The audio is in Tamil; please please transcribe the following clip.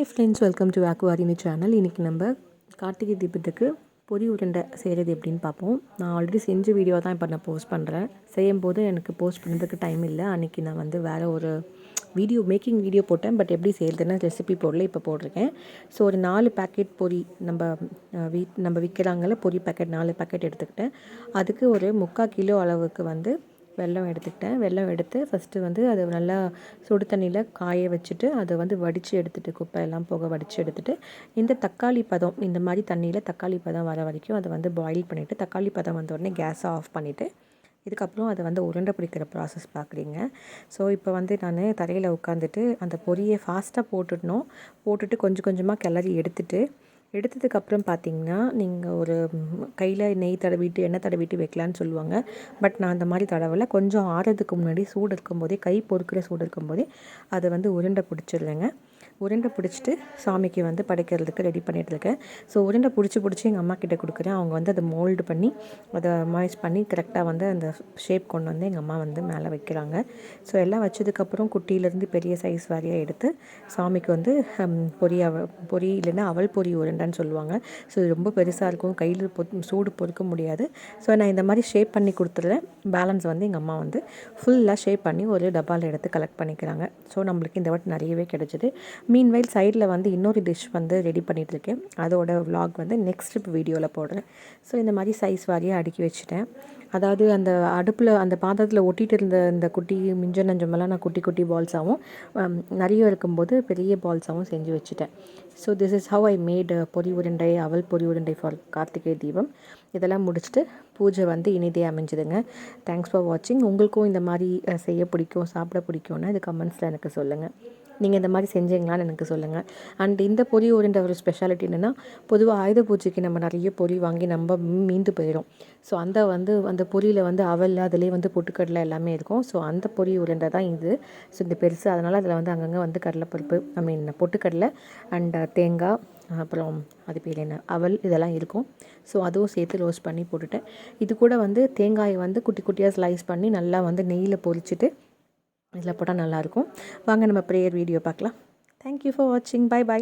ஹாய் ஃப்ரெண்ட்ஸ் வெல்கம் டு ஆக்குவாரினி சேனல் இன்றைக்கி நம்ம கார்த்திகை தீபத்துக்கு பொரி உருண்டை செய்கிறது எப்படின்னு பார்ப்போம். நான் ஆல்ரெடி செஞ்ச வீடியோ தான் இப்போ நான் போஸ்ட் பண்ணுறேன் செய்யும் போது எனக்கு போஸ்ட் பண்ணுறதுக்கு டைம் இல்லை. அன்றைக்கி நான் வந்து வேறு ஒரு வீடியோ மேக்கிங் வீடியோ போட்டேன். பட் எப்படி செய்கிறதுன்னு ரெசிபி போடல இப்போ போட்டிருக்கேன். ஸோ ஒரு நாலு பேக்கெட் பொரி நம்ம வீட் நம்ம விற்கிறாங்கள பொரி பேக்கெட் நாலு பேக்கெட் எடுத்துக்கிட்டேன். அதுக்கு ஒரு முக்கால் கிலோ அளவுக்கு வந்து வெல்லம் எடுத்துக்கிட்டேன். வெல்லம் எடுத்து ஃபஸ்ட்டு வந்து அதை நல்லா சுடு தண்ணியில் காய வச்சுட்டு அதை வந்து வடித்து எடுத்துகிட்டு குப்பை எல்லாம் போக வடித்து எடுத்துகிட்டு இந்த தக்காளி பதம் இந்த மாதிரி தண்ணியில் தக்காளி பதம் வர வரைக்கும் அதை வந்து பாயில் பண்ணிவிட்டு தக்காளி பதம் வந்த உடனே கேஸை ஆஃப் பண்ணிவிட்டு இதுக்கப்புறம் அதை வந்து உருண்டை பிடிக்கிற ப்ராசஸ் பார்க்குறீங்க. ஸோ இப்போ வந்து நான் தரையில் உட்காந்துட்டு அந்த பொரியை ஃபாஸ்ட்டாக போட்டுடணும். போட்டுட்டு கொஞ்சம் கொஞ்சமாக கிளறி எடுத்துகிட்டு எடுத்ததுக்கப்புறம் பார்த்தீங்கன்னா நீங்கள் ஒரு கையில் நெய் தடவிட்டு எண்ணெய் தடவிட்டு வைக்கலான்னு சொல்லுவாங்க. பட் நான் அந்த மாதிரி தடவலை. கொஞ்சம் ஆறதுக்கு முன்னாடி சூடு இருக்கும்போதே கை பொறுக்கிற சூடு இருக்கும்போதே அதை வந்து உருண்டை பிடிச்சிடுறேங்க உருண்டை பிடிச்சிட்டு சாமிக்கு வந்து படைக்கிறதுக்கு ரெடி பண்ணிகிட்ருக்கேன் ஸோ உருண்டை பிடிச்சி பிடிச்சி எங்கள் அம்மா கிட்டே கொடுக்குறேன். அவங்க வந்து அதை மோல்டு பண்ணி அதை மாய்ஸ் பண்ணி கரெக்டாக வந்து அந்த ஷேப் கொண்டு வந்து எங்கள் அம்மா வந்து மேலே வைக்கிறாங்க. ஸோ எல்லாம் வச்சதுக்கப்புறம் குட்டியிலேருந்து பெரிய சைஸ் வாரியாக எடுத்து சாமிக்கு வந்து பொரி அவ பொரி இல்லைன்னா அவல் பொரி உருண்டைன்னு சொல்லுவாங்க. ஸோ ரொம்ப பெருசாக இருக்கும். கையில் பொ சூடு பொறுக்க முடியாது. ஸோ நான் இந்த மாதிரி ஷேப் பண்ணி கொடுத்துட்றேன் பேலன்ஸ் வந்து எங்கள் அம்மா வந்து ஃபுல்லாக ஷேப் பண்ணி ஒரு டப்பாவில் எடுத்து கலெக்ட் பண்ணிக்கிறாங்க. ஸோ நம்மளுக்கு இந்த வாட்டி நிறையவே கிடச்சிது. மீன்வைல் சைடில் வந்து இன்னொரு டிஷ் வந்து ரெடி பண்ணிகிட்ருக்கேன் அதோட விலாக் வந்து நெக்ஸ்ட் வீடியோவில் போடுறேன். ஸோ இந்த மாதிரி சைஸ் வாரியாக அடுக்கி வச்சுட்டேன். அதாவது அந்த அடுப்பில் அந்த பாத்திரத்தில் ஒட்டிகிட்டு இருந்த இந்த குட்டி மிஞ்ச நஞ்சமெல்லாம் நான் குட்டி குட்டி பால்ஸாகவும் நிறைய இருக்கும்போது பெரிய பால்ஸாகவும் செஞ்சு வச்சுட்டேன். So this is how I made பொரி உருண்டை அவல் பொரி உருண்டை ஃபார் கார்த்திகை தீபம். இதெல்லாம் முடிச்சுட்டு பூஜை வந்து இனிதே அமைஞ்சுதுங்க. தேங்க்ஸ் ஃபார் வாட்சிங் உங்களுக்கும் இந்த மாதிரி செய்ய பிடிக்கும் சாப்பிட பிடிக்கும்னா இது கமெண்ட்ஸில் எனக்கு சொல்லுங்கள் நீங்கள் இந்த மாதிரி செஞ்சீங்களான்னு எனக்கு சொல்லுங்கள் அண்ட் இந்த பொரி உருண்டை ஒரு ஸ்பெஷாலிட்டி என்னென்னா பொதுவாக ஆயுத பூஜைக்கு நம்ம நிறைய பொரி வாங்கி நம்ம மீந்து போயிடும் ஸோ அந்த வந்து அந்த பொரியில் வந்து அவல் அதிலே வந்து பொட்டுக்கடலை எல்லாமே இருக்கும். ஸோ அந்த பொரி உருண்டை தான் இது. ஸோ இந்த பெருசு. அதனால் அதில் வந்து அங்கங்கே வந்து கடலைப்பருப்பு ஐ மீன் பொட்டுக்கடலை அண்ட் தேங்காய் அப்புறம் அது பேர் என்ன அவல் இதெல்லாம் இருக்கும். ஸோ அதுவும் சேர்த்து ரோஸ்ட் பண்ணி போட்டுட்டேன். இது கூட வந்து தேங்காயை வந்து குட்டி குட்டியாக ஸ்லைஸ் பண்ணி நல்லா வந்து நெய்யில் பொரிச்சிட்டு இதில் போட்டால் நல்லாயிருக்கும். வாங்க நம்ம ப்ரேயர் வீடியோ பார்க்கலாம். தேங்க்யூ ஃபார் வாட்சிங் பை பாய்